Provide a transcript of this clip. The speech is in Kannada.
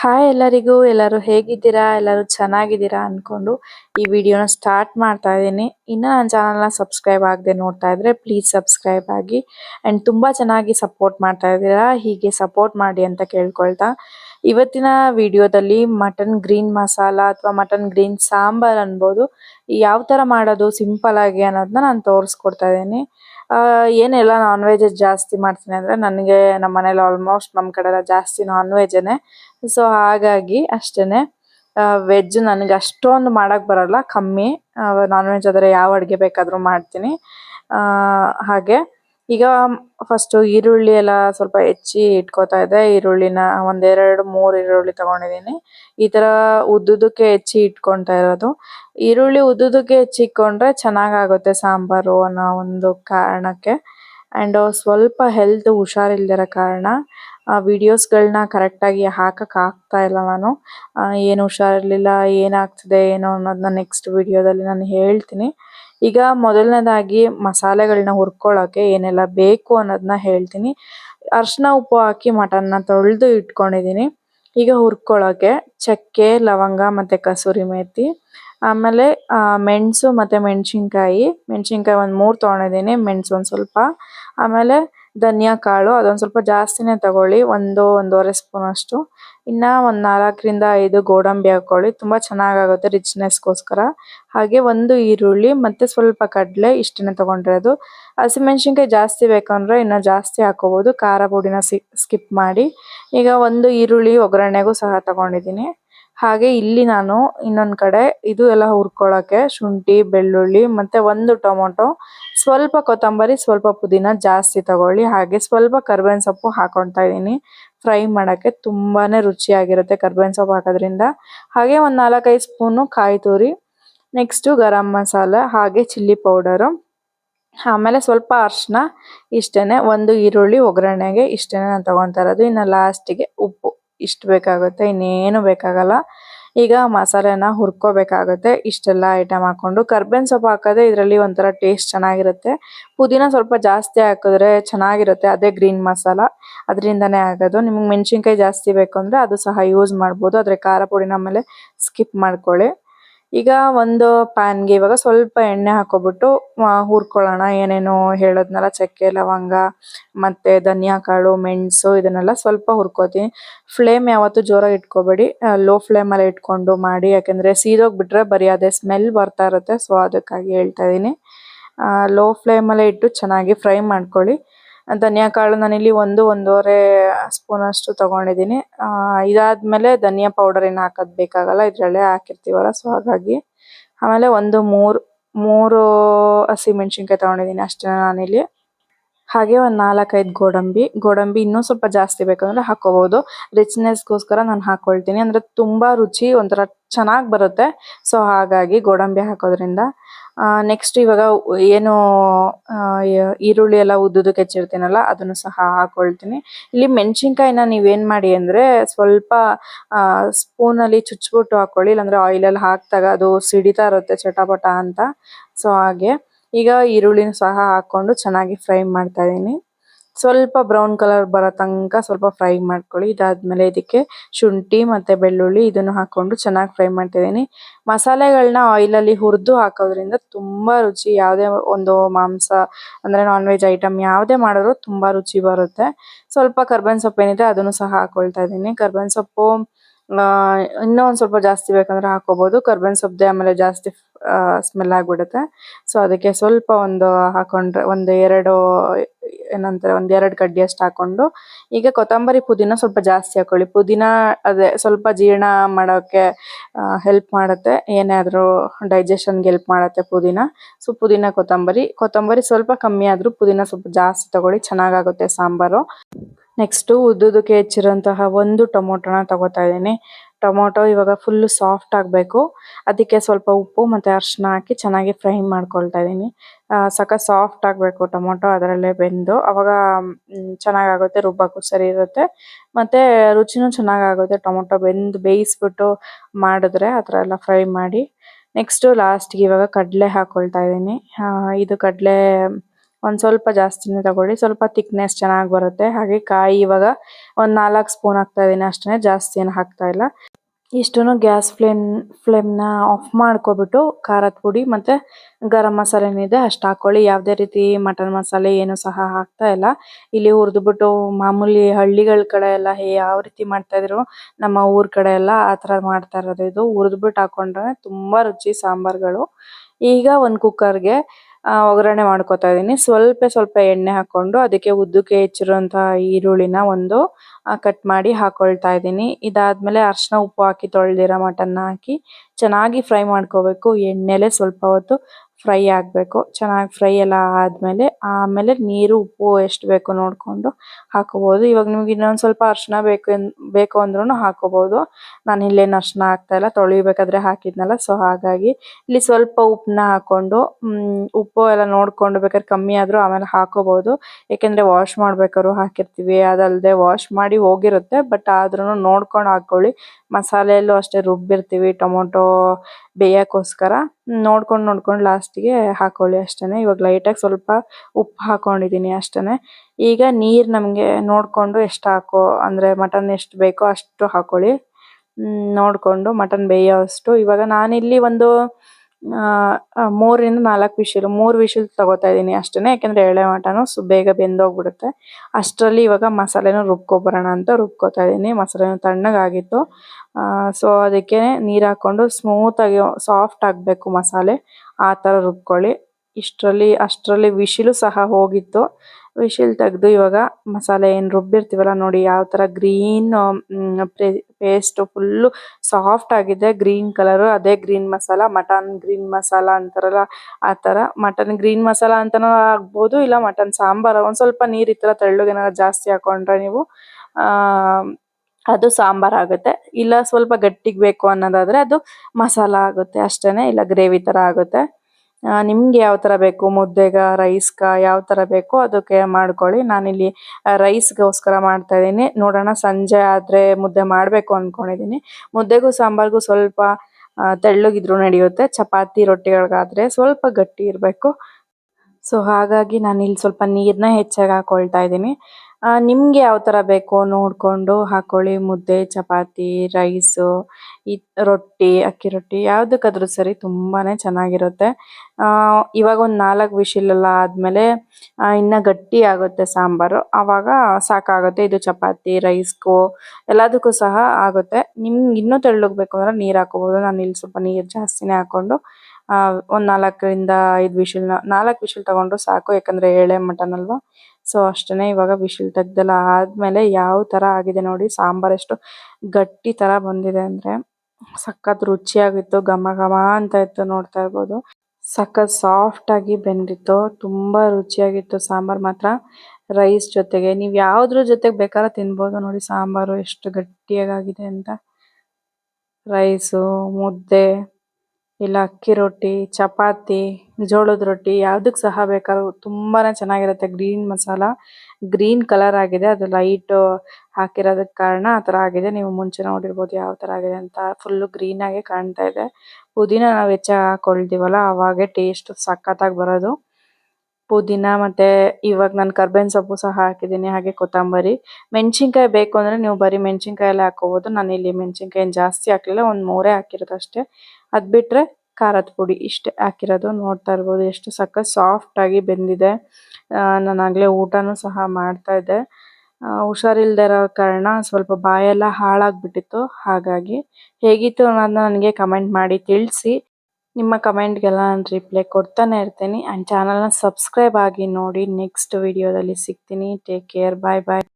ಹಾಯ್ ಎಲ್ಲರಿಗೂ, ಎಲ್ಲರೂ ಹೇಗಿದ್ದೀರಾ? ಎಲ್ಲರೂ ಚೆನ್ನಾಗಿದ್ದೀರಾ ಅನ್ಕೊಂಡು ಈ ವಿಡಿಯೋನ ಸ್ಟಾರ್ಟ್ ಮಾಡ್ತಾ ಇದ್ದೀನಿ. ಇನ್ನು ನನ್ನ ಚಾನಲ್ನ ಸಬ್ಸ್ಕ್ರೈಬ್ ಆಗದೆ ನೋಡ್ತಾ ಇದ್ರೆ ಪ್ಲೀಸ್ ಸಬ್ಸ್ಕ್ರೈಬ್ ಆಗಿ. ಆ್ಯಂಡ್ ತುಂಬ ಚೆನ್ನಾಗಿ ಸಪೋರ್ಟ್ ಮಾಡ್ತಾ ಇದ್ದೀರಾ? ಹೀಗೆ ಸಪೋರ್ಟ್ ಮಾಡಿ ಅಂತ ಕೇಳ್ಕೊಳ್ತಾ. ಇವತ್ತಿನ ವಿಡಿಯೋದಲ್ಲಿ ಮಟನ್ ಗ್ರೀನ್ ಮಸಾಲ ಅಥವಾ ಮಟನ್ ಗ್ರೀನ್ ಸಾಂಬಾರ್ ಅನ್ಬೋದು. ಯಾವ ಥರ ಮಾಡೋದು ಸಿಂಪಲ್ ಆಗಿ ಅನ್ನೋದನ್ನ ನಾನು ತೋರಿಸ್ಕೊಡ್ತಾ ಇದ್ದೀನಿ. ಏನೆಲ್ಲ ನಾನ್ ವೆಜ್ ಜಾಸ್ತಿ ಮಾಡ್ತೀನಿ ಅಂದ್ರೆ ನನಗೆ ನಮ್ಮ ಮನೇಲಿ ಆಲ್ಮೋಸ್ಟ್ ನಮ್ಮ ಕಡೆ ಎಲ್ಲ ಜಾಸ್ತಿ ನಾನ್ ವೆಜ್ಜೇ ಸೊ ಹಾಗಾಗಿ ಅಷ್ಟೇನೆ. ವೆಜ್ ನನಗೆ ಅಷ್ಟೊಂದು ಮಾಡಕ್ ಬರಲ್ಲ, ಕಮ್ಮಿ. ನಾನ್ ವೆಜ್ ಆದರೆ ಯಾವ ಅಡಿಗೆ ಬೇಕಾದರೂ ಮಾಡ್ತೀನಿ. ಹಾಗೆ. ಈಗ ಫಸ್ಟ್ ಈರುಳ್ಳಿ ಎಲ್ಲ ಸ್ವಲ್ಪ ಹೆಚ್ಚಿ ಇಟ್ಕೋತಾ ಇದ್ದೆ. ಈರುಳ್ಳಿನ ಒಂದೆರಡು, ಮೂರು ಈರುಳ್ಳಿ ತಗೊಂಡಿದ್ದೀನಿ. ಈ ತರ ಉದ್ದುದಕ್ಕೆ ಹೆಚ್ಚಿ ಇಟ್ಕೊಂತ ಇರೋದು. ಈರುಳ್ಳಿ ಉದ್ದುದಕ್ಕೆ ಹೆಚ್ಚಿ ಇಟ್ಕೊಂಡ್ರೆ ಚೆನ್ನಾಗಾಗುತ್ತೆ ಸಾಂಬಾರು ಅನ್ನೋ ಒಂದು ಕಾರಣಕ್ಕೆ. ಆ್ಯಂಡ್ ಸ್ವಲ್ಪ ಹೆಲ್ತ್ ಹುಷಾರಿಲ್ದಿರೋ ಕಾರಣ ವಿಡಿಯೋಸ್ಗಳನ್ನ ಕರೆಕ್ಟಾಗಿ ಆಗ್ತಾ ಇಲ್ಲ ನಾನು. ಏನು ಹುಷಾರಿರ್ಲಿಲ್ಲ, ಏನಾಗ್ತಿದೆ, ಏನೋ ಅನ್ನೋದನ್ನ ನೆಕ್ಸ್ಟ್ ವಿಡಿಯೋದಲ್ಲಿ ನಾನು ಹೇಳ್ತೀನಿ. ಈಗ ಮೊದಲನೇದಾಗಿ ಮಸಾಲೆಗಳನ್ನ ಹುರ್ಕೊಳ್ಳೋಕೆ ಏನೆಲ್ಲ ಬೇಕು ಅನ್ನೋದನ್ನ ಹೇಳ್ತೀನಿ. ಅರಿಶಿನ ಉಪ್ಪು ಹಾಕಿ ಮಟನ್ನ ತೊಳೆದು ಇಟ್ಕೊಂಡಿದ್ದೀನಿ ಈಗ ಹುರ್ಕೊಳ್ಳೋಕೆ ಚಕ್ಕೆ, ಲವಂಗ ಮತ್ತು ಕಸೂರಿ ಮೇಥಿ ಆಮೇಲೆ ಮೆಣಸು ಮತ್ತು ಮೆಣಸಿನ್ಕಾಯಿ. ಮೆಣಸಿನ್ಕಾಯಿ ಒಂದು ಮೂರು ತೊಗೊಂಡಿದ್ದೀನಿ ಮೆಣಸು ಒಂದು ಸ್ವಲ್ಪ. ಆಮೇಲೆ ಧನಿಯಾ ಕಾಳು ಅದೊಂದು ಸ್ವಲ್ಪ ಜಾಸ್ತಿನೇ ತಗೊಳ್ಳಿ, ಒಂದು, ಒಂದೂವರೆ ಸ್ಪೂನ್ ಅಷ್ಟು ಇನ್ನ ಒಂದ್ ನಾಲ್ಕರಿಂದ ಐದು ಗೋಡಂಬಿ ಹಾಕೊಳ್ಳಿ. ತುಂಬ ಚೆನ್ನಾಗಾಗುತ್ತೆ ರಿಚ್ನೆಸ್ಗೋಸ್ಕರ ಹಾಗೆ ಒಂದು ಈರುಳ್ಳಿ ಮತ್ತೆ ಸ್ವಲ್ಪ ಕಡಲೆ ಇಷ್ಟನ್ನೇ ತಗೊಂಡಿರೋದು. ಹಸಿಮೆಣಸಿನ್ಕಾಯಿ ಜಾಸ್ತಿ ಬೇಕಂದ್ರೆ ಇನ್ನ ಜಾಸ್ತಿ ಹಾಕೋಬಹುದು ಖಾರ ಪುಡಿನ ಸ್ಕಿಪ್ ಮಾಡಿ. ಈಗ ಒಂದು ಈರುಳ್ಳಿ ಒಗ್ಗರಣೆಗೂ ಸಹ ತಗೊಂಡಿದ್ದೀನಿ. ಹಾಗೆ ಇಲ್ಲಿ ನಾನು ಇನ್ನೊಂದ್ ಕಡೆ ಇದು ಎಲ್ಲ ಹುರ್ಕೊಳಕ್ಕೆ ಶುಂಠಿ, ಬೆಳ್ಳುಳ್ಳಿ ಮತ್ತೆ ಒಂದು ಟೊಮೊಟೊ. ಸ್ವಲ್ಪ ಕೊತ್ತಂಬರಿ, ಸ್ವಲ್ಪ ಪುದೀನ ಜಾಸ್ತಿ ತಗೊಳ್ಳಿ. ಹಾಗೆ ಸ್ವಲ್ಪ ಕರ್ಬೇವಿನ ಸೊಪ್ಪು ಹಾಕೊಳ್ತಾ ಇದ್ದೀನಿ. ಫ್ರೈ ಮಾಡೋಕ್ಕೆ ತುಂಬಾನೇ ರುಚಿಯಾಗಿರುತ್ತೆ ಕರ್ಬೇವಿನ ಸೊಪ್ಪು ಹಾಕೋದ್ರಿಂದ. ಹಾಗೆ ಒಂದು ನಾಲ್ಕೈದು ಸ್ಪೂನು ಕಾಯಿ ತುರಿ, ನೆಕ್ಸ್ಟು ಗರಂ ಮಸಾಲ, ಹಾಗೆ ಚಿಲ್ಲಿ ಪೌಡರು. ಆಮೇಲೆ ಸ್ವಲ್ಪ ಅರ್ಶಿನ ಇಷ್ಟೇನೆ ಒಂದು ಈರುಳ್ಳಿ ಒಗ್ಗರಣೆಗೆ ಇಷ್ಟೇನೆ ನಾನು ತಗೊಂತಾ ಇರೋದು. ಇನ್ನು ಲಾಸ್ಟಿಗೆ ಉಪ್ಪು. ಇಷ್ಟು ಬೇಕಾಗುತ್ತೆ, ಇನ್ನೇನು ಬೇಕಾಗಲ್ಲ. ಈಗ ಮಸಾಲೆನ ಹುರ್ಕೋಬೇಕಾಗುತ್ತೆ, ಇಷ್ಟೆಲ್ಲ ಐಟಮ್ ಹಾಕ್ಕೊಂಡು ಕರ್ಬೇವಿನ ಸೊಪ್ಪು ಹಾಕೋದೇ ಇದರಲ್ಲಿ ಒಂಥರ ಟೇಸ್ಟ್ ಚೆನ್ನಾಗಿರುತ್ತೆ. ಪುದೀನ ಸ್ವಲ್ಪ ಜಾಸ್ತಿ ಹಾಕಿದ್ರೆ ಚೆನ್ನಾಗಿರುತ್ತೆ, ಅದೇ ಗ್ರೀನ್ ಮಸಾಲ. ಅದರಿಂದನೇ ಆಗೋದು. ನಿಮಗೆ ಮೆಣಸಿನ್ಕಾಯಿ ಜಾಸ್ತಿ ಬೇಕು ಅಂದರೆ ಅದು ಸಹ ಯೂಸ್ ಮಾಡ್ಬೋದು. ಆದರೆ ಖಾರ ಪುಡಿನ ಆಮೇಲೆ ಸ್ಕಿಪ್ ಮಾಡ್ಕೊಳ್ಳಿ. ಈಗ ಒಂದು ಪ್ಯಾನ್ಗೆ ಇವಾಗ ಸ್ವಲ್ಪ ಎಣ್ಣೆ ಹಾಕೋಬಿಟ್ಟು ಹುರ್ಕೊಳ್ಳೋಣ. ಏನೇನು ಹೇಳಿದ್ನಲ್ಲ, ಚಕ್ಕೆ, ಲವಂಗ, ಮತ್ತೆ ಧನಿಯಾ ಕಾಳು, ಮೆಣಸು ಇದನ್ನೆಲ್ಲ ಸ್ವಲ್ಪ ಹುರ್ಕೋತೀನಿ. ಫ್ಲೇಮ್ ಯಾವತ್ತೂ ಜೋರಾಗಿ ಇಟ್ಕೋಬೇಡಿ. ಲೋ ಫ್ಲೇಮಲ್ಲಿ ಇಟ್ಕೊಂಡು ಮಾಡಿ. ಯಾಕೆಂದರೆ ಸೀದೋಗ್ಬಿಟ್ರೆ ಬರೀ ಅದೇ ಸ್ಮೆಲ್ ಬರ್ತಾ ಇರುತ್ತೆ. ಸೊ, ಅದಕ್ಕಾಗಿ ಹೇಳ್ತಾ ಇದ್ದೀನಿ. ಲೋ ಫ್ಲೇಮಲ್ಲೇ ಇಟ್ಟು ಚೆನ್ನಾಗಿ ಫ್ರೈ ಮಾಡ್ಕೊಳ್ಳಿ. ಧನಿಯಾ ಕಾಳು ನಾನಿಲ್ಲಿ ಒಂದು, ಒಂದೂವರೆ ಸ್ಪೂನ್ ಅಷ್ಟು ತಗೊಂಡಿದ್ದೀನಿ. ಇದಾದ್ಮೇಲೆ ಧನಿಯಾ ಪೌಡರ್ ಏನು ಹಾಕೋದು ಬೇಕಾಗಲ್ಲ, ಇದರಲ್ಲೇ ಹಾಕಿರ್ತೀವಲ್ಲ ಸೊ ಹಾಗಾಗಿ ಆಮೇಲೆ ಒಂದು ಮೂರು ಮೂರು ಹಸಿಮೆಣಸಿನ್ಕಾಯಿ ತಗೊಂಡಿದ್ದೀನಿ ಅಷ್ಟೇ ನಾನಿಲ್ಲಿ. ಹಾಗೆ ಒಂದು ನಾಲ್ಕೈದು ಗೋಡಂಬಿ ಗೋಡಂಬಿ ಇನ್ನೂ ಸ್ವಲ್ಪ ಜಾಸ್ತಿ ಬೇಕಂದ್ರೆ ಹಾಕೋಬಹುದು. ರಿಚ್ನೆಸ್ಗೋಸ್ಕರ ನಾನು ಹಾಕೊಳ್ತೀನಿ. ಅಂದರೆ ತುಂಬ ರುಚಿ ಒಂಥರ ಚೆನ್ನಾಗಿ ಬರುತ್ತೆ. ಸೊ ಹಾಗಾಗಿ ಗೋಡಂಬಿ ಹಾಕೋದ್ರಿಂದ ನೆಕ್ಸ್ಟ್ ಇವಾಗ ಏನು ಈರುಳ್ಳಿ ಎಲ್ಲ ಉದ್ದುದಕ್ಕೆ ಹೆಚ್ಚಿರ್ತೀನಲ್ಲ, ಅದನ್ನು ಸಹ ಹಾಕೊಳ್ತೀನಿ. ಇಲ್ಲಿ ಮೆಣಸಿನ್ಕಾಯಿನ ನೀವೇನ್ ಮಾಡಿ ಅಂದ್ರೆ ಸ್ವಲ್ಪ ಸ್ಪೂನ್ ಅಲ್ಲಿ ಚುಚ್ಬಿಟ್ಟು ಹಾಕೊಳ್ಳಿ, ಇಲ್ಲಾಂದ್ರೆ ಆಯಿಲ್ ಅಲ್ಲಿ ಹಾಕಿದಾಗ ಅದು ಸಿಡಿತಾ ಇರುತ್ತೆ ಚಟಪಟ ಅಂತ. ಸೊ ಹಾಗೆ. ಈಗ ಈರುಳ್ಳಿನ ಸಹ ಹಾಕೊಂಡು ಚೆನ್ನಾಗಿ ಫ್ರೈ ಮಾಡ್ತಾ ಇದ್ದೀನಿ. ಸ್ವಲ್ಪ ಬ್ರೌನ್ ಕಲರ್ ಬರೋ ತನಕ ಸ್ವಲ್ಪ ಫ್ರೈ ಮಾಡ್ಕೊಳ್ಳಿ. ಇದಾದ್ಮೇಲೆ ಇದಕ್ಕೆ ಶುಂಠಿ ಮತ್ತೆ ಬೆಳ್ಳುಳ್ಳಿ ಇದನ್ನು ಹಾಕೊಂಡು ಚೆನ್ನಾಗಿ ಫ್ರೈ ಮಾಡ್ತಾ ಇದ್ದೀನಿ ಮಸಾಲೆಗಳನ್ನ ಆಯಿಲಲ್ಲಿ ಹುರಿದು ಹಾಕೋದ್ರಿಂದ ತುಂಬಾ ರುಚಿ, ಯಾವುದೇ ಒಂದು ಮಾಂಸ ಅಂದ್ರೆ ನಾನ್ ವೆಜ್ ಐಟಮ್ ಯಾವುದೇ ಮಾಡಿದ್ರು ತುಂಬಾ ರುಚಿ ಬರುತ್ತೆ. ಸ್ವಲ್ಪ ಕರ್ಬೇವಿನ ಸೊಪ್ಪು ಏನಿದೆ ಅದನ್ನು ಸಹ ಹಾಕೊಳ್ತಾ ಇದ್ದೀನಿ. ಕರ್ಬೇವಿನ ಸೊಪ್ಪು ಇನ್ನೂ ಒಂದ್ ಸ್ವಲ್ಪ ಜಾಸ್ತಿ ಬೇಕಂದ್ರೆ ಹಾಕೋಬಹುದು ಕರ್ಬೇವಿನ ಸೊಪ್ಪು ಆಮೇಲೆ ಜಾಸ್ತಿ ಸ್ಮೆಲ್ ಆಗ್ಬಿಡುತ್ತೆ. ಸೊ ಅದಕ್ಕೆ ಸ್ವಲ್ಪ ಒಂದು ಹಾಕೊಂಡ್ರೆ, ಒಂದು ಎರಡು, ಏನಂತಾರೆ, ಒಂದ್ ಎರಡು ಕಡ್ಡಿ ಅಷ್ಟು ಹಾಕೊಂಡು, ಈಗ ಕೊತ್ತಂಬರಿ ಪುದೀನ ಸ್ವಲ್ಪ ಜಾಸ್ತಿ ಹಾಕೊಳ್ಳಿ. ಪುದೀನ ಅದೇ ಸ್ವಲ್ಪ ಜೀರ್ಣ ಮಾಡೋಕೆ ಹೆಲ್ಪ್ ಮಾಡುತ್ತೆ. ಏನೇ ಡೈಜೆಷನ್ ಡೈಜೆಷನ್ಗೆ ಹೆಲ್ಪ್ ಮಾಡುತ್ತೆ ಪುದೀನ. ಸೊ ಪುದೀನ, ಕೊತ್ತಂಬರಿ. ಕೊತ್ತಂಬರಿ ಸ್ವಲ್ಪ ಕಮ್ಮಿ ಆದ್ರೂ ಪುದೀನ ಸ್ವಲ್ಪ ಜಾಸ್ತಿ ತಗೊಳ್ಳಿ. ಚೆನ್ನಾಗಾಗುತ್ತೆ ಸಾಂಬಾರು. ನೆಕ್ಸ್ಟು ಉದ್ದುದ್ದಕ್ಕೆ ಹೆಚ್ಚಿರುವಂತಹ ಒಂದು ಟೊಮೊಟೊನ ತಗೋತಾ ಇದ್ದೀನಿ. ಟೊಮೊಟೊ ಇವಾಗ ಫುಲ್ ಸಾಫ್ಟ್ ಆಗಬೇಕು. ಅದಕ್ಕೆ ಸ್ವಲ್ಪ ಉಪ್ಪು ಮತ್ತು ಅರಿಶಿನ ಹಾಕಿ ಚೆನ್ನಾಗಿ ಫ್ರೈ ಮಾಡ್ಕೊಳ್ತಾ ಇದ್ದೀನಿ. ಸಖತ್ ಸಾಫ್ಟ್ ಆಗಬೇಕು ಟೊಮೊಟೊ, ಅದರಲ್ಲೇ ಬೆಂದು. ಅವಾಗ ಚೆನ್ನಾಗಾಗುತ್ತೆ, ರುಬ್ಬಕ್ಕೂ ಸರಿ ಇರುತ್ತೆ. ಮತ್ತು ರುಚಿನೂ ಚೆನ್ನಾಗಾಗುತ್ತೆ. ಟೊಮೊಟೊ ಬೆಂದು ಬೇಯಿಸ್ಬಿಟ್ಟು ಮಾಡಿದ್ರೆ ಆ ಥರ ಎಲ್ಲ ಫ್ರೈ ಮಾಡಿ. ನೆಕ್ಸ್ಟು ಲಾಸ್ಟ್ಗೆ ಇವಾಗ ಕಡಲೆ ಹಾಕ್ಕೊಳ್ತಾ ಇದ್ದೀನಿ. ಇದು ಕಡಲೆ ಒಂದ್ ಸ್ವಲ್ಪ ಜಾಸ್ತಿನೇ ತಗೊಳ್ಳಿ. ಸ್ವಲ್ಪ ಥಿಕ್ನೆಸ್ ಚೆನ್ನಾಗಿ ಬರುತ್ತೆ. ಹಾಗೆ ಕಾಯಿ ಇವಾಗ ಒಂದ್ ನಾಲ್ಕು ಸ್ಪೂನ್ ಹಾಕ್ತಾ ಇದೀನಿ ಅಷ್ಟೇ ಜಾಸ್ತಿ ಏನು ಹಾಕ್ತಾ ಇಲ್ಲ. ಇಷ್ಟುನು ಗ್ಯಾಸ್ ಫ್ಲೇಮ್ ಫ್ಲೇಮ್ನ ಆಫ್ ಮಾಡ್ಕೊಬಿಟ್ಟು ಖಾರದ ಪುಡಿ ಮತ್ತೆ ಗರಂ ಮಸಾಲೆ ಏನಿದೆ ಅಷ್ಟು ಹಾಕೊಳ್ಳಿ. ಯಾವುದೇ ರೀತಿ ಮಟನ್ ಮಸಾಲೆ ಏನು ಸಹ ಹಾಕ್ತಾ ಇಲ್ಲ. ಇಲ್ಲಿ ಹುರಿದ್ಬಿಟ್ಟು ಮಾಮೂಲಿ ಹಳ್ಳಿಗಳ ಕಡೆ ಎಲ್ಲ ಯಾವ ರೀತಿ ಮಾಡ್ತಾ ಇದ್ರು, ನಮ್ಮ ಊರ್ ಕಡೆ ಎಲ್ಲ ಆ ತರ ಮಾಡ್ತಾ ಇರೋದು ಇದು. ಹುರಿದ್ಬಿಟ್ಟು ಹಾಕೊಂಡ್ರೆ ತುಂಬಾ ರುಚಿ ಸಾಂಬಾರ್ಗಳು. ಈಗ ಒಂದ್ ಕುಕ್ಕರ್ಗೆ ಒಗ್ಗರಣೆ ಮಾಡ್ಕೊತಾ ಇದೀನಿ ಸ್ವಲ್ಪ ಸ್ವಲ್ಪ ಎಣ್ಣೆ ಹಾಕೊಂಡು ಅದಕ್ಕೆ ಉದ್ದಕ್ಕೆ ಹೆಚ್ಚಿರುವಂತಹ ಈರುಳ್ಳಿನ ಒಂದು ಕಟ್ ಮಾಡಿ ಹಾಕೊಳ್ತಾ ಇದೀನಿ ಇದಾದ್ಮೇಲೆ ಅರಿಶಿನ ಉಪ್ಪು ಹಾಕಿ ತೊಳೆದಿರೋ ಮಟನ್ ಹಾಕಿ ಚೆನ್ನಾಗಿ ಫ್ರೈ ಮಾಡ್ಕೋಬೇಕು. ಎಣ್ಣೆಲೆ ಸ್ವಲ್ಪ ಹೊತ್ತು ಫ್ರೈ ಆಗಬೇಕು. ಚೆನ್ನಾಗಿ ಫ್ರೈ ಎಲ್ಲ ಆದಮೇಲೆ, ಆಮೇಲೆ ನೀರು, ಉಪ್ಪು ಎಷ್ಟು ಬೇಕು ನೋಡಿಕೊಂಡು ಹಾಕೋಬೋದು ಇವಾಗ ನಿಮ್ಗೆ ಇನ್ನೊಂದು ಸ್ವಲ್ಪ ಅರಿಶಿನ ಬೇಕು ಬೇಕು ಅಂದ್ರೂ ಹಾಕೋಬೋದು ನಾನು ಇಲ್ಲೇನು ಅರ್ಶಿನ ಹಾಕ್ತಾಯಿಲ್ಲ ತೊಳಿಬೇಕಾದ್ರೆ ಹಾಕಿದ್ನಲ್ಲ, ಸೊ ಹಾಗಾಗಿ ಇಲ್ಲಿ ಸ್ವಲ್ಪ ಉಪ್ಪನ್ನ ಹಾಕೊಂಡು ಉಪ್ಪು ಎಲ್ಲ ನೋಡ್ಕೊಂಡು ಬೇಕಾದ್ರೆ ಕಮ್ಮಿ ಆದರೂ ಆಮೇಲೆ ಹಾಕೋಬೋದು ಏಕೆಂದರೆ ವಾಶ್ ಮಾಡ್ಬೇಕಾದ್ರು ಹಾಕಿರ್ತೀವಿ ಅದಲ್ಲದೆ ವಾಶ್ ಮಾಡಿ ಹೋಗಿರುತ್ತೆ ಬಟ್ ಆದ್ರೂ ನೋಡ್ಕೊಂಡು ಹಾಕೊಳ್ಳಿ ಮಸಾಲೆಯಲ್ಲೂ ಅಷ್ಟೇ ರುಬ್ಬಿರ್ತೀವಿ, ಟೊಮೊಟೊ ಬೇಯಕ್ಕೋಸ್ಕರ. ನೋಡ್ಕೊಂಡು ನೋಡ್ಕೊಂಡು ಲಾಸ್ಟಿಗೆ ಹಾಕೊಳ್ಳಿ ಅಷ್ಟೇನೆ. ಇವಾಗ ಲೈಟಾಗಿ ಸ್ವಲ್ಪ ಉಪ್ಪು ಹಾಕೊಂಡಿದ್ದೀನಿ ಅಷ್ಟೇನೆ. ಈಗ ನೀರು ನಮಗೆ ನೋಡ್ಕೊಂಡು ಎಷ್ಟು ಹಾಕೋ, ಅಂದರೆ ಮಟನ್ ಎಷ್ಟು ಬೇಕೋ ಅಷ್ಟು ಹಾಕೊಳ್ಳಿ. ನೋಡಿಕೊಂಡು ಮಟನ್ ಬೇಯೋವಷ್ಟು. ಇವಾಗ ನಾನಿಲ್ಲಿ ಒಂದು ಮೂರರಿಂದ ನಾಲ್ಕು ವಿಷಲ್, ಮೂರು ವಿಷಲ್ ತಗೋತಾ ಇದ್ದೀನಿ ಅಷ್ಟೇ ಯಾಕಂದ್ರೆ ಎಳೆ ಮಟನ್ ಬೇಗ ಬೆಂದೋಗ್ಬಿಡುತ್ತೆ. ಅಷ್ಟರಲ್ಲಿ ಇವಾಗ ಮಸಾಲೆನ ರುಬ್ಕೊಬರೋಣ ಅಂತ ರುಬ್ಕೋತಾ ಇದ್ದೀನಿ ಮಸಾಲೆ ತಣ್ಣಗಾಗಿತ್ತು. ಸೊ ಅದಕ್ಕೆ ನೀರು ಹಾಕ್ಕೊಂಡು ಸ್ಮೂತಾಗಿ ಸಾಫ್ಟ್ ಆಗಬೇಕು ಮಸಾಲೆ. ಆ ತರ ರುಬ್ಕೊಳ್ಳಿ. ಇಷ್ಟರಲ್ಲಿ, ಅಷ್ಟರಲ್ಲಿ ವಿಶಿಲು ಸಹ ಹೋಗಿತ್ತು. ವಿಶಿಲ್ ತೆಗೆದು ಇವಾಗ ಮಸಾಲೆ ಏನು ರುಬ್ಬಿರ್ತೀವಲ್ಲ ನೋಡಿ ಯಾವ ತರ ಗ್ರೀನ್ ಪೇಸ್ಟ್ ಫುಲ್ ಸಾಫ್ಟ್ ಆಗಿದೆ. ಗ್ರೀನ್ ಕಲರ್, ಅದೇ green masala, mutton green masala ಅಂತಾರಲ್ಲ, ಆ ತರ ಮಟನ್ ಗ್ರೀನ್ ಮಸಾಲಾ ಅಂತಾನೂ ಆಗ್ಬೋದು, ಇಲ್ಲ ಮಟನ್ ಸಾಂಬಾರು, ಒಂದು ಸ್ವಲ್ಪ ನೀರು ಈ ಥರ ತೆಳ್ಳಗೆ ಏನಾರ ಜಾಸ್ತಿ ಹಾಕೊಂಡ್ರೆ ನೀವು ಅದು ಸಾಂಬಾರ್ ಆಗುತ್ತೆ. ಇಲ್ಲ ಸ್ವಲ್ಪ ಗಟ್ಟಿಗೆ ಬೇಕು ಅನ್ನೋದಾದ್ರೆ ಅದು ಮಸಾಲ ಆಗುತ್ತೆ ಅಷ್ಟೇನೆ, ಇಲ್ಲ ಗ್ರೇವಿ ತರ ಆಗುತ್ತೆ. ನಿಮ್ಗೆ ಯಾವ ತರ ಬೇಕು? ಮುದ್ದೆಗ, ರೈಸ್ಗ ಯಾವ ತರ ಬೇಕೋ? ಅದಕ್ಕೆ ಮಾಡ್ಕೊಳ್ಳಿ. ನಾನಿಲ್ಲಿ ರೈಸ್ಗೋಸ್ಕರ ಮಾಡ್ತಾ ಇದ್ದೀನಿ. ನೋಡೋಣ, ಸಂಜೆ ಆದ್ರೆ ಮುದ್ದೆ ಮಾಡಬೇಕು ಅಂದ್ಕೊಂಡಿದ್ದೀನಿ ಮುದ್ದೆಗೂ ಸಾಂಬಾರ್ಗೂ ಸ್ವಲ್ಪ ತೆಳ್ಳಗಿದ್ರು ನಡೆಯುತ್ತೆ. ಚಪಾತಿ, ರೊಟ್ಟಿಗಳಿಗಾದರೆ ಸ್ವಲ್ಪ ಗಟ್ಟಿ ಇರಬೇಕು. ಸೊ, ಹಾಗಾಗಿ ನಾನು ಇಲ್ಲಿ ಸ್ವಲ್ಪ ನೀರನ್ನ ಹೆಚ್ಚಾಗಿ ಹಾಕೊಳ್ತಾ ಇದೀನಿ ನಿಮ್ಗೆ ಯಾವ ತರ ಬೇಕು ನೋಡ್ಕೊಂಡು ಹಾಕೊಳ್ಳಿ. ಮುದ್ದೆ, ಚಪಾತಿ, ರೈಸ್ ರೊಟ್ಟಿ, ಅಕ್ಕಿ ರೊಟ್ಟಿ ಯಾವ್ದಕ್ಕಾದ್ರೂ ಸರಿ ತುಂಬಾನೇ ಚೆನ್ನಾಗಿರುತ್ತೆ. ಆ, ಇವಾಗ ಒಂದ್ ನಾಲ್ಕು ವಿಶಿಲ್ ಎಲ್ಲ ಆದ್ಮೇಲೆ ಇನ್ನ ಗಟ್ಟಿ ಆಗುತ್ತೆ ಸಾಂಬಾರು. ಅವಾಗ ಸಾಕಾಗುತ್ತೆ. ಇದು ಚಪಾತಿ ರೈಸ್ ರೈಸ್ಗೂ ಎಲ್ಲದಕ್ಕೂ ಸಹ ಆಗುತ್ತೆ. ನಿಮ್ಗೆ ಇನ್ನು ತೆಳ್ಳಗ್ ಬೇಕು ಅಂದ್ರೆ ನೀರ್ ಹಾಕೋಬಹುದು ನಾನು ಇಲ್ಲಿ ಸ್ವಲ್ಪ ನೀರ್ ಜಾಸ್ತಿನೇ ಹಾಕೊಂಡು, ಆ, ಒಂದ್ ನಾಲ್ಕರಿಂದ ಐದು ವಿಶಿಲ್ ನಾಲ್ಕು ವಿಶಿಲ್ ತಗೊಂಡ್ರು ಸಾಕು. ಯಾಕಂದ್ರೆ ಎಳೆ, ಮಟನ್ ಅಲ್ವಾ? ಸೊ ಅಷ್ಟೇನೆ ಇವಾಗ ವಿಶಿಲ್ ತೆಗ್ದೆಲ್ಲ ಆದ್ಮೇಲೆ ಯಾವ ತರ ಆಗಿದೆ ನೋಡಿ, ಸಾಂಬಾರ್ ಎಷ್ಟು ಗಟ್ಟಿ ತರ ಬಂದಿದೆ ಅಂದ್ರೆ ಸಖತ್ ರುಚಿಯಾಗಿತ್ತು, ಘಮ ಘಮ ಅಂತ ಇತ್ತು ನೋಡ್ತಾ ಇರ್ಬೋದು. ಸಖತ್ ಸಾಫ್ಟ್ ಆಗಿ ಬೆಂದಿತ್ತು, ತುಂಬಾ ರುಚಿಯಾಗಿತ್ತು ಸಾಂಬಾರ್ ಮಾತ್ರ. ರೈಸ್ ಜೊತೆಗೆ ನೀವು ಯಾವ್ದ್ರ ಜೊತೆಗೆ ಬೇಕಾದ್ರೆ ತಿನ್ಬೋದು ನೋಡಿ, ಸಾಂಬಾರು ಎಷ್ಟು ಗಟ್ಟಿಯಾಗಿದೆ ಅಂತ. ರೈಸು, ಮುದ್ದೆ ಇಲ್ಲ ಅಕ್ಕಿ ರೊಟ್ಟಿ, ಚಪಾತಿ, ಜೋಳದ ರೊಟ್ಟಿ ಯಾವುದಕ್ಕೆ ಸಹ ಬೇಕಾದ್ರು ತುಂಬಾನೇ ಚೆನ್ನಾಗಿರುತ್ತೆ. ಗ್ರೀನ್ ಮಸಾಲಾ ಗ್ರೀನ್ ಕಲರ್ ಆಗಿದೆ. ಅದು ಲೈಟ್ ಹಾಕಿರೋದಕ್ಕೆ ಕಾರಣ ಆ ತರ ಆಗಿದೆ. ನೀವು ಮುಂಚೆ ನೋಡಿರಬಹುದು ಯಾವ ತರ ಆಗಿದೆ ಅಂತ ಫುಲ್ ಗ್ರೀನ್ ಆಗಿ ಕಾಣ್ತಾ ಇದೆ. ಪುದೀನ ನಾವು ಹೆಚ್ಚಾಗಿ ಹಾಕೊಳ್ತೀವಲ್ಲ, ಅವಾಗೆ ಟೇಸ್ಟ್ ಸಕ್ಕತ್ತಾಗಿ ಬರೋದು. ಪುದೀನ ಮತ್ತೆ ಇವಾಗ ನಾನು ಕರ್ಬೇವಿನ ಸೊಪ್ಪು ಸಹ ಹಾಕಿದ್ದೀನಿ, ಹಾಗೆ ಕೊತ್ತಂಬರಿ. ಮೆಣಸಿನಕಾಯಿ ಬೇಕು ಅಂದ್ರೆ ನೀವು ಬರೀ ಮೆಣಸಿನಕಾಯಿ ಎಲ್ಲ ಹಾಕೋಬಹುದು ನಾನು ಇಲ್ಲಿ ಮೆಣಸಿನಕಾಯಿ ಜಾಸ್ತಿ ಹಾಕಲಿಲ್ಲ, ಒಂದ್ ಮೂರೇ ಹಾಕಿರೋದು ಅಷ್ಟೇ. ಅದ್ ಬಿಟ್ರೆ ಖಾರದ ಪುಡಿ ಇಷ್ಟೇ ಹಾಕಿರೋದು. ನೋಡ್ತಾ ಇರ್ಬೋದು ಎಷ್ಟು ಸಖತ್ ಸಾಫ್ಟ್ ಆಗಿ ಬೆಂದಿದೆ. ನಾನು ಆಗ್ಲೇ ಊಟನೂ ಸಹ ಮಾಡ್ತಾ ಇದ್ದೆ. ಹುಷಾರಿಲ್ಲದೆ ಇರೋ ಕಾರಣ ಸ್ವಲ್ಪ ಬಾಯೆಲ್ಲ ಹಾಳಾಗ್ಬಿಟ್ಟಿತ್ತು. ಹಾಗಾಗಿ ಹೇಗಿತ್ತು ಅನ್ನೋದನ್ನ ನನಗೆ ಕಮೆಂಟ್ ಮಾಡಿ ತಿಳಿಸಿ. ನಿಮ್ಮ ಕಮೆಂಟ್ಗೆಲ್ಲ ನಾನು ರಿಪ್ಲೈ ಕೊಡ್ತಾನೆ ಇರ್ತೀನಿ. ಆ್ಯಂಡ್ ಚಾನಲ್ನ ಸಬ್ಸ್ಕ್ರೈಬ್ ಆಗಿ ನೋಡಿ. ನೆಕ್ಸ್ಟ್ ವಿಡಿಯೋದಲ್ಲಿ ಸಿಗ್ತೀನಿ. ಟೇಕ್ ಕೇರ್ ಬಾಯ್ ಬಾಯ್